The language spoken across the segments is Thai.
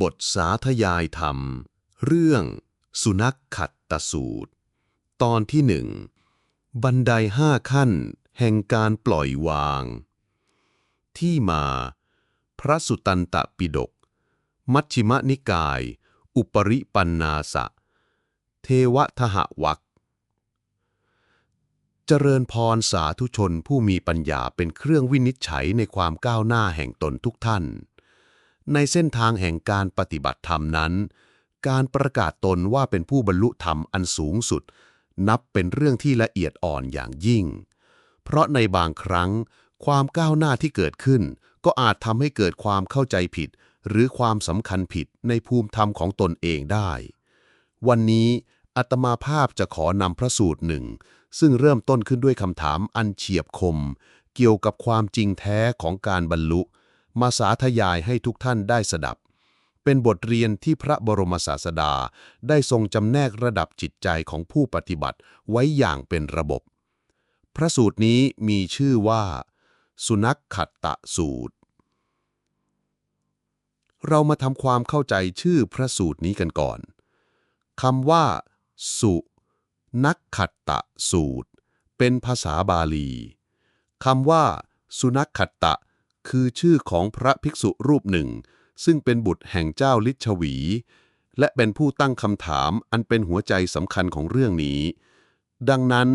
บทสาธยายธรรม เรื่อง สุนัขขัดตสูตร ตอนที่หนึ่งบันไดห้าขั้น แห่งการปล่อยวาง ที่มา พระสุตันตปิฎกมัชฌิมนิกาย อุปริปันนาสะ เทวทหวักเจริญพรสาธุชนผู้มีปัญญาเป็นเครื่องวินิจฉัยในความก้าวหน้าแห่งตนทุกท่าน ในเส้นทางแห่งการปฏิบัติธรรมนั้น การประกาศตนว่าเป็นผู้บรรลุธรรมอันสูงสุด นับเป็นเรื่องที่ละเอียดอ่อนอย่างยิ่ง เพราะในบางครั้ง ความก้าวหน้าที่เกิดขึ้น ก็อาจทำให้เกิดความเข้าใจผิด หรือความสำคัญผิดในภูมิธรรมของตนเองได้ วันนี้อัตมาภาพจะขอนำพระสูตรหนึ่ง ซึ่งเริ่มต้นขึ้นด้วยคำถามอันเฉียบคม เกี่ยวกับความจริงแท้ของการบรรลุ มาสาธยายให้ทุกท่านได้สดับ เป็นบทเรียนที่พระบรมศาสดาได้ทรงจำแนกระดับจิตใจของผู้ปฏิบัติไว้อย่างเป็นระบบ พระสูตรนี้มีชื่อว่า สุนัขขัดตะสูตร เรามาทำความเข้าใจชื่อพระสูตรนี้กันก่อนคำว่า สุนักขัตตะสูตร เป็นภาษาบาลีคำว่า สุนัขขัตตะ คือชื่อของพระภิกษุรูปหนึ่ง ซึ่งเป็นบุตรแห่งเจ้าลิชวี และเป็นผู้ตั้งคำถามอันเป็นหัวใจสำคัญของเรื่องนี้ ดังนั้น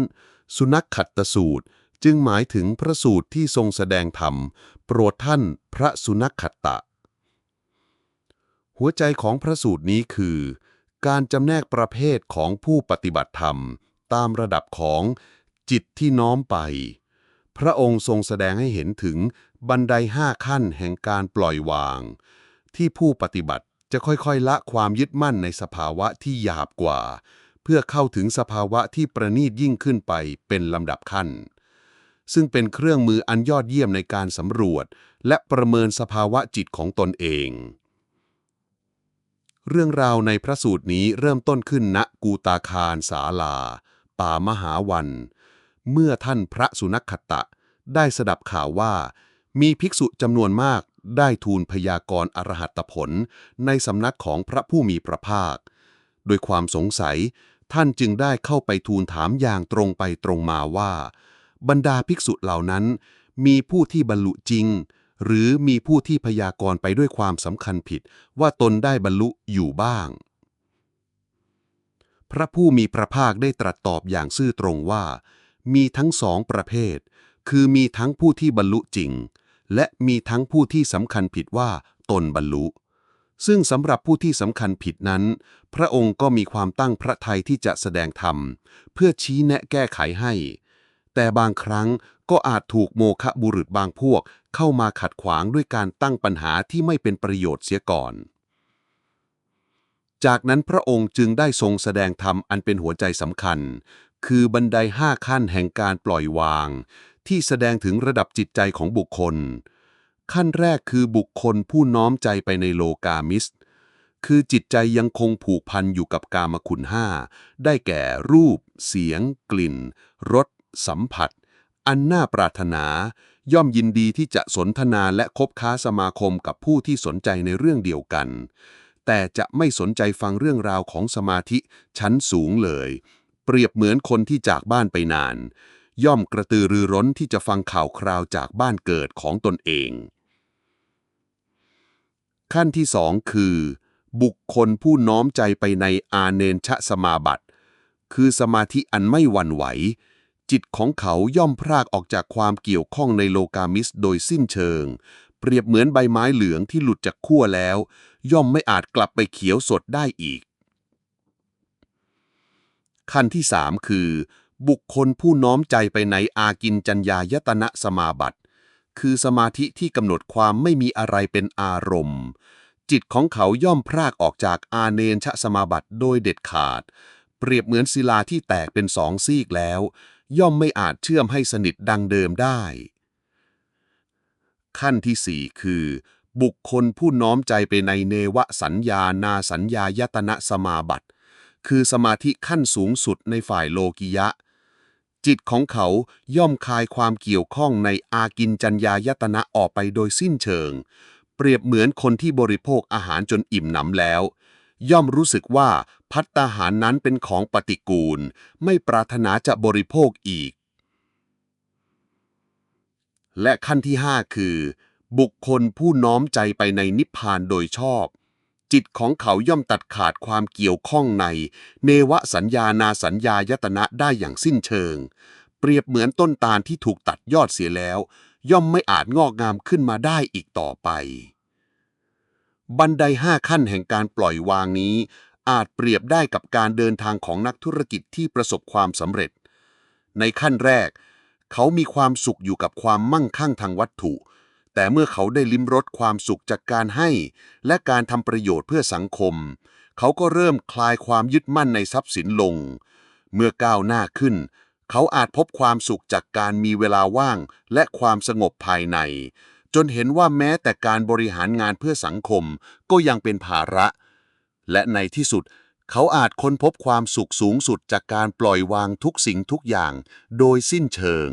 สุนัขขัตตสูตรจึงหมายถึงพระสูตรที่ทรงแสดงธรรม โปรดท่านพระสุนัขขัตตะ หัวใจของพระสูตรนี้คือ การจำแนกประเภทของผู้ปฏิบัติธรรม ตามระดับของจิตที่น้อมไป พระองค์ทรงแสดงให้เห็นถึงบันไดห้าขั้นแห่งการปล่อยวาง ที่ผู้ปฏิบัติจะค่อยๆ ละความยึดมั่นในสภาวะที่หยาบกว่า เพื่อเข้าถึงสภาวะที่ประณีตยิ่งขึ้นไปเป็นลำดับขั้น ซึ่งเป็นเครื่องมืออันยอดเยี่ยมในการสำรวจ และประเมินสภาวะจิตของตนเอง เรื่องราวในพระสูตรนี้เริ่มต้นขึ้นณกูตาคารสาลา ป่ามหาวัน เมื่อท่านพระสุนัขขตะ ได้สดับข่าวว่า มีภิกษุจำนวนมากได้ทูลพยากรณ์อรหัตผล ในสำนักของพระผู้มีพระภาค โดยความสงสัยท่านจึงได้เข้าไปทูลถามอย่างตรงไปตรงมาว่า บรรดาภิกษุเหล่านั้น มีผู้ที่บรรลุจริง หรือมีผู้ที่พยากรณ์ไปด้วยความสำคัญผิดว่าตนได้บรรลุอยู่บ้าง พระผู้มีพระภาคได้ตรัสตอบอย่างซื่อตรงว่า มีทั้งสองประเภท คือมีทั้งผู้ที่บรรลุจริง และมีทั้งผู้ที่สำคัญผิดว่าตนบรรลุ ซึ่งสำหรับผู้ที่สำคัญผิดนั้น พระองค์ก็มีความตั้งพระทัยที่จะแสดงธรรม เพื่อชี้แนะแก้ไขให้ แต่บางครั้งก็อาจถูกโมฆะบุรุษบางพวกเข้ามาขัดขวางด้วยการตั้งปัญหาที่ไม่เป็นประโยชน์เสียก่อนจากนั้นพระองค์จึงได้ทรงแสดงธรรมอันเป็นหัวใจสำคัญ คือบันไดห้าขั้นแห่งการปล่อยวาง ที่แสดงถึงระดับจิตใจของบุคคล ขั้นแรกคือบุคคลผู้น้อมใจไปในโลกามิส คือจิตใจยังคงผูกพันอยู่กับกามคุณห้าได้แก่รูป เสียง กลิ่นรสสัมผัส อันน่าปรารถนา ย่อมยินดีที่จะสนทนาและคบค้าสมาคมกับผู้ที่สนใจในเรื่องเดียวกัน แต่จะไม่สนใจฟังเรื่องราวของสมาธิชั้นสูงเลย เปรียบเหมือนคนที่จากบ้านไปนาน ย่อมกระตือรือร้นที่จะฟังข่าวคราวจากบ้านเกิดของตนเอง ขั้นที่สองคือ บุคคลผู้น้อมใจไปในอาเนนชะสมาบัติ คือสมาธิอันไม่หวั่นไหว จิตของเขาย่อมพรากออกจากความเกี่ยวข้องในโลกามิสโดยสิ้นเชิง เปรียบเหมือนใบไม้เหลืองที่หลุดจากขั้วแล้ว ย่อมไม่อาจกลับไปเขียวสดได้อีก ขั้นที่สามคือ บุคคลผู้น้อมใจไปในอากินจัญญายตนะสมาบัติ คือสมาธิที่กำหนดความไม่มีอะไรเป็นอารมณ์ จิตของเขาย่อมพรากออกจากอาเนนชะสมาบัติโดยเด็ดขาด เปรียบเหมือนศิลาที่แตกเป็นสองซีกแล้ว ย่อมไม่อาจเชื่อมให้สนิทดังเดิมได้ ขั้นที่สี่คือบุคคลผู้น้อมใจไปในเนวสัญญานาสัญญายตนะสมาบัติ คือสมาธิขั้นสูงสุดในฝ่ายโลกิยะ จิตของเขาย่อมคลายความเกี่ยวข้องในอากินจัญญายตนะออกไปโดยสิ้นเชิง เปรียบเหมือนคนที่บริโภคอาหารจนอิ่มหนำแล้ว ย่อมรู้สึกว่าพัตตาหารนั้นเป็นของปฏิกูล ไม่ปรารถนาจะบริโภคอีก และขั้นที่ 5 คือ บุคคลผู้น้อมใจไปในนิพพานโดยชอบ จิตของเขาย่อมตัดขาดความเกี่ยวข้องใน เนวสัญญานาสัญญายตนะได้อย่างสิ้นเชิง เปรียบเหมือนต้นตาลที่ถูกตัดยอดเสียแล้ว ย่อมไม่อาจงอกงามขึ้นมาได้อีกต่อไป บันไดห้าขั้นแห่งการปล่อยวางนี้ อาจเปรียบได้กับการเดินทางของนักธุรกิจที่ประสบความสำเร็จ ในขั้นแรก เขามีความสุขอยู่กับความมั่งคั่งทางวัตถุ แต่เมื่อเขาได้ลิ้มรสความสุขจากการให้ และการทำประโยชน์เพื่อสังคม เขาก็เริ่มคลายความยึดมั่นในทรัพย์สินลง เมื่อก้าวหน้าขึ้น เขาอาจพบความสุขจากการมีเวลาว่างและความสงบภายใน จนเห็นว่าแม้แต่การบริหารงานเพื่อสังคมก็ยังเป็นภาระ และในที่สุด เขาอาจค้นพบความสุขสูงสุดจากการปล่อยวางทุกสิ่งทุกอย่าง โดยสิ้นเชิง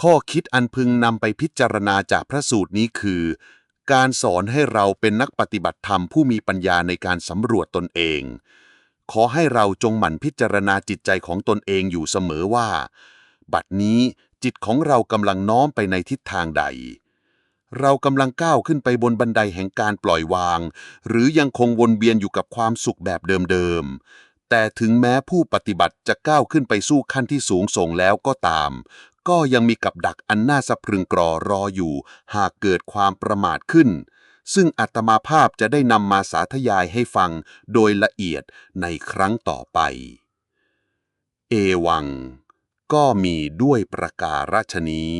ข้อคิดอันพึงนำไปพิจารณาจากพระสูตรนี้คือ การสอนให้เราเป็นนักปฏิบัติธรรมผู้มีปัญญาในการสำรวจตนเอง ขอให้เราจงหมั่นพิจารณาจิตใจของตนเองอยู่เสมอว่า บัดนี้จิตของเรากำลังน้อมไปในทิศทางใด เรากำลังก้าวขึ้นไปบนบันไดแห่งการปล่อยวาง หรือยังคงวนเวียนอยู่กับความสุขแบบเดิมๆแต่ถึงแม้ผู้ปฏิบัติจะก้าวขึ้นไปสู่ขั้นที่สูงส่งแล้วก็ตาม ก็ยังมีกับดักอันน่าสะพรึงกรอรออยู่ หากเกิดความประมาทขึ้น ซึ่งอัตมาภาพจะได้นำมาสาธยายให้ฟังโดยละเอียดในครั้งต่อไป เอวัง ก็มีด้วยประการาชนี้